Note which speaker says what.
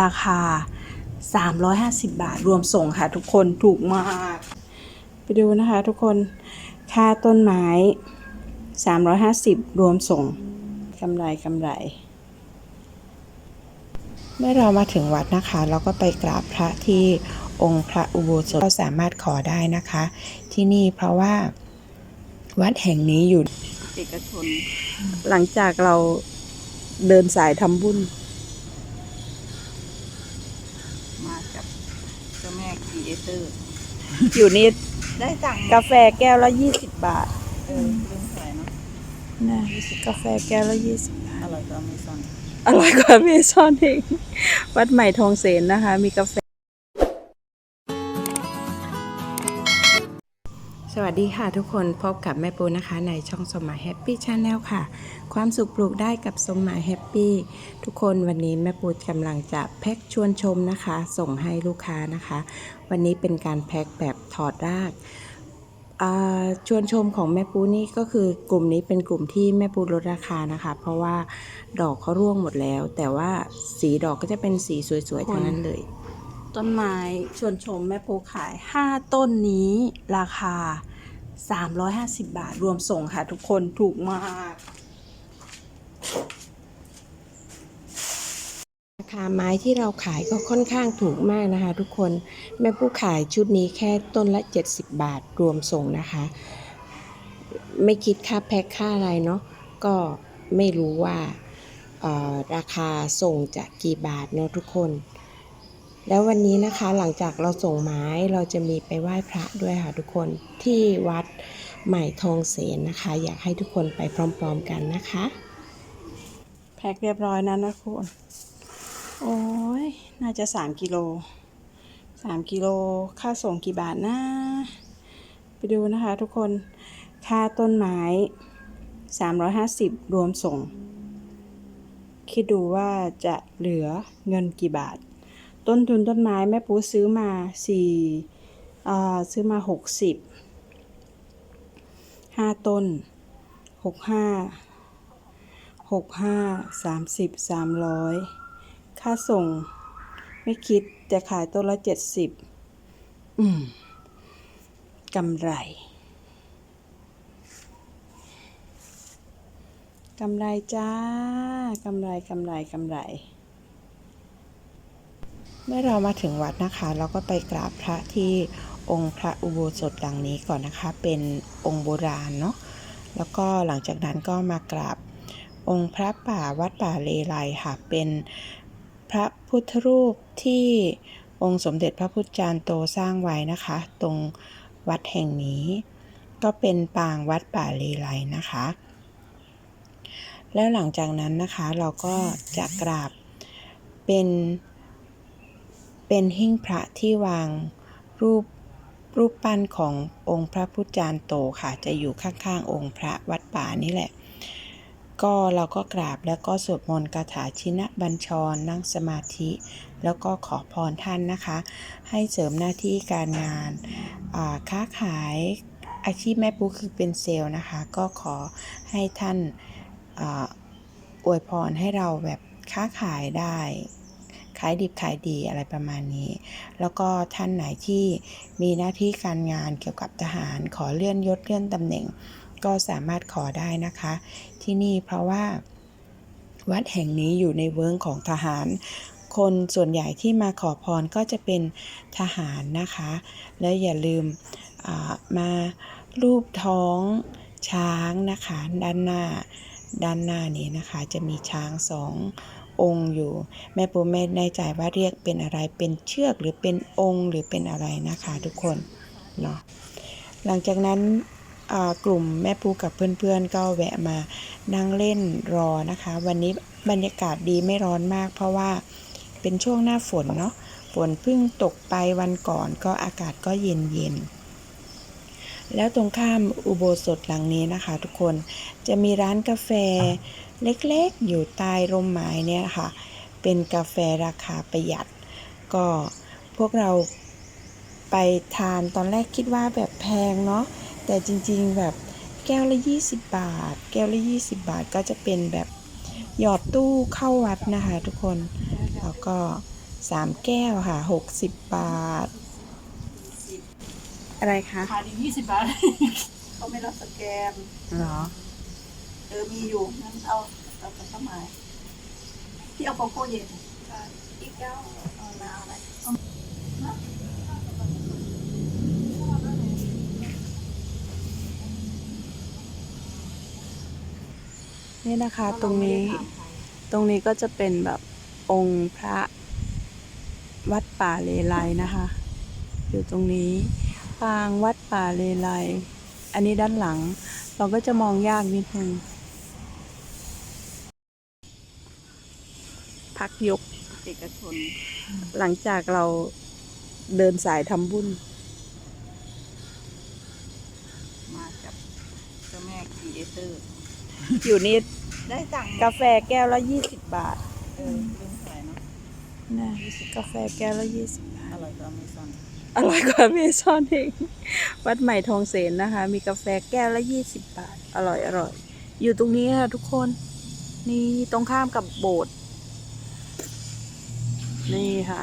Speaker 1: ราคา 350 บาทรวมส่งค่ะทุกคนถูกมาก ไปดูนะคะทุกคนค่าต้นไม้ 350 รวมส่งกำไรกำไร เมื่อเรามาถึงวัดนะคะ เราก็ไปกราบพระที่องค์พระอุโบสถเราสามารถขอได้นะคะ ที่นี่เพราะว่าวัดแห่งนี้อยู่
Speaker 2: เอกชน
Speaker 1: หลังจากเราเดินสายทำบุญ
Speaker 2: มากับเจ้าแม่ครีเอเตอร์
Speaker 1: อยู่นี่
Speaker 2: ได้สั่ง
Speaker 1: กาแฟแก้วละ20บาท
Speaker 2: เออเรื่องขายเนาะ
Speaker 1: นะกาแฟแก้วละ20บาท
Speaker 2: อร่อยกว่าอเมซอน
Speaker 1: อร่อยกว่าเมซอนเองวัดใหม่ทองเสนนะคะ มีกาแฟ สวัสดีค่ะทุกคนพบกับแม่ปูนะคะ ในช่องสมหมายแฮปปี้ชาแนลค่ะ ความสุขปลูกได้กับสมหมายแฮปปี้ทุกคนวันนี้แม่ปูกำลังจะแพ็คชวนชมนะคะ ส่งให้ลูกค้านะคะ วันนี้เป็นการแพ็คแบบถอดรากชวนชมของแม่ปูนี่ก็คือกลุ่มนี้เป็นกลุ่มที่แม่ปูลดราคานะคะ เพราะว่าดอกเขาร่วงหมดแล้ว แต่ว่าสีดอกก็จะเป็นสีสวยๆทั้งนั้นเลย ต้นไม้ชวนชมแม่ปูขาย 5 ต้นนี้ราคา 350 บาทรวมส่งค่ะทุกคนถูกมากราคาไม้ที่เราขายก็ค่อนข้างถูกมากนะคะ ทุกคนแม่ผู้ขายชุดนี้แค่ต้นละ 70 บาทรวมส่งนะคะ ไม่คิดค่าแพ็คค่าอะไรเนาะก็ไม่รู้ว่าราคาส่งจะกี่บาทเนาะทุกคน แล้ววันนี้นะคะหลังจากเราส่งไม้เราจะมีไปไหว้พระด้วยค่ะทุกคนที่วัดใหม่ทองเสนนะคะ อยากให้ทุกคนไปพร้อมๆกันนะคะ แพ็คเรียบร้อยนะนะคุณโอ้ยน่าจะ 3กิโล3กิโลค่าส่งกี่บาทนะ ไปดูนะคะทุกคนค่าต้นไม้ 350 รวมส่ง คิดดูว่าจะเหลือเงินกี่บาท ต้นทุนต้นไม้แม่ปูซื้อมาสี่ซื้อมาหกสิบห้าต้นหกห้าหกห้าสามสิบสามร้อยค่าส่งไม่คิดแต่ขายต้นละเจ็ดสิบอืมกำไรกำไรจ้ากำไรกำไรกำไร เมื่อเรามาถึงวัดนะคะ เราก็ไปกราบพระที่องค์พระอุโบสถหลังนี้ก่อนนะคะ เป็นองค์โบราณเนาะแล้วก็หลังจากนั้นก็มากราบองค์พระป่าวัดป่าเลไลค่ะเป็นพระพุทธรูปที่องค์สมเด็จพระพุทธจารย์โตสร้างไว้นะคะ ตรงวัดแห่งนี้ ก็เป็นปางวัดป่าเลไลนะคะ แล้วหลังจากนั้นนะคะเราก็จะกราบเป็น เป็นหิ้งพระที่วางรูปรูปปั้นขององค์พระพุทธจารย์โตค่ะ จะอยู่ข้างๆ องค์พระวัดป่านี่แหละ ก็เราก็กราบแล้วก็สวดมนต์คาถาชินะบัญชร นั่งสมาธิ แล้วก็ขอพรท่านนะคะ ให้เสริมหน้าที่การงานาค้าขายอาชีพแม่ปุ๊คือเป็นเซลล์นะคะ ก็ขอให้ท่านอาวยพรให้เราแบบค้าขายได้ายดิบขายดีอะไรประมาณนี้ แล้วก็ท่านไหนที่มีหน้าที่การงานเกี่ยวกับทหารขอเลื่อนยศเลื่อนตำแหน่ง ก็สามารถขอได้นะคะ ที่นี่เพราะว่า วัดแห่งนี้อยู่ในเวิ้งของทหาร คนส่วนใหญ่ที่มาขอพรก็จะเป็นทหารนะคะ แล้วอย่าลืมมารูปท้องช้างนะคะ ด้านหน้าด้านหน้านี้นะคะ จะมีช้างสอง องค์อยู่ แม่ปูไม่แน่ใจว่าเรียกเป็นอะไรเป็นเชือกหรือเป็นองค์หรือเป็นอะไรนะคะทุกคนเนาะหลังจากนั้นกลุ่มแม่ปูกับเพื่อนๆ ก็แวะมานั่งเล่นรอนะคะ วันนี้บรรยากาศดีไม่ร้อนมาก เพราะว่าเป็นช่วงหน้าฝนเนาะฝนเพิ่งตกไปวันก่อนก็อากาศก็เย็นๆ แล้วตรงข้ามอุโบสถหลังนี้นะคะ ทุกคนจะมีร้านกาแฟเล็กๆ อยู่ใต้ร่มไม้เนี่ยค่ะ เป็นกาแฟราคาประหยัด ก็พวกเราไปทานตอนแรกคิดว่าแบบแพงเนาะแต่จริงๆแบบแก้วละ 20 บาท แก้วละ 20 บาทก็จะเป็นแบบหยอดตู้เข้าวัดนะคะ ทุกคน แล้วก็
Speaker 3: สามแก้วค่ะหกสิบบาท อะไรคะ
Speaker 2: ขายดียี่สิบบาทเขาไม่รับสแกน
Speaker 3: เหรอ
Speaker 2: เออมีอยู่งั้นเอาเอากระสมัยที่เอาโกโก้เย็นอีกแก้วเอาน้ำอะไร
Speaker 3: นี่นะคะตรงนี้ตรงนี้ก็จะเป็นแบบองค์พระวัดป่าเลไลนะคะ อยู่ตรงนี้ ปางวัดป่าเลไลอันนี้ด้านหลัง เราก็จะมองยากนิดนึงพักยก
Speaker 2: เอกชน
Speaker 3: หลังจากเราเดินสายทำบุญ
Speaker 2: มากับเจ้าแม่ครีเอเตอร์
Speaker 3: อยู่นี่
Speaker 2: ได้สั่ง
Speaker 3: กาแฟแก้วละยี่สิบบาท
Speaker 2: เออลืมขายเนาะ
Speaker 3: นะกาแฟแก้วละยี่สิบบาท
Speaker 2: อร่อยกว่าอเมซอน
Speaker 3: อร่อยกว่าเมซอนเองวัดใหม่ทองเสนนะคะ มีกาแฟแก้วละยี่สิบบาท อร่อยอร่อย อยู่ตรงนี้ค่ะทุกคน นี่ตรงข้ามกับโบสถ์นี่ค่ะ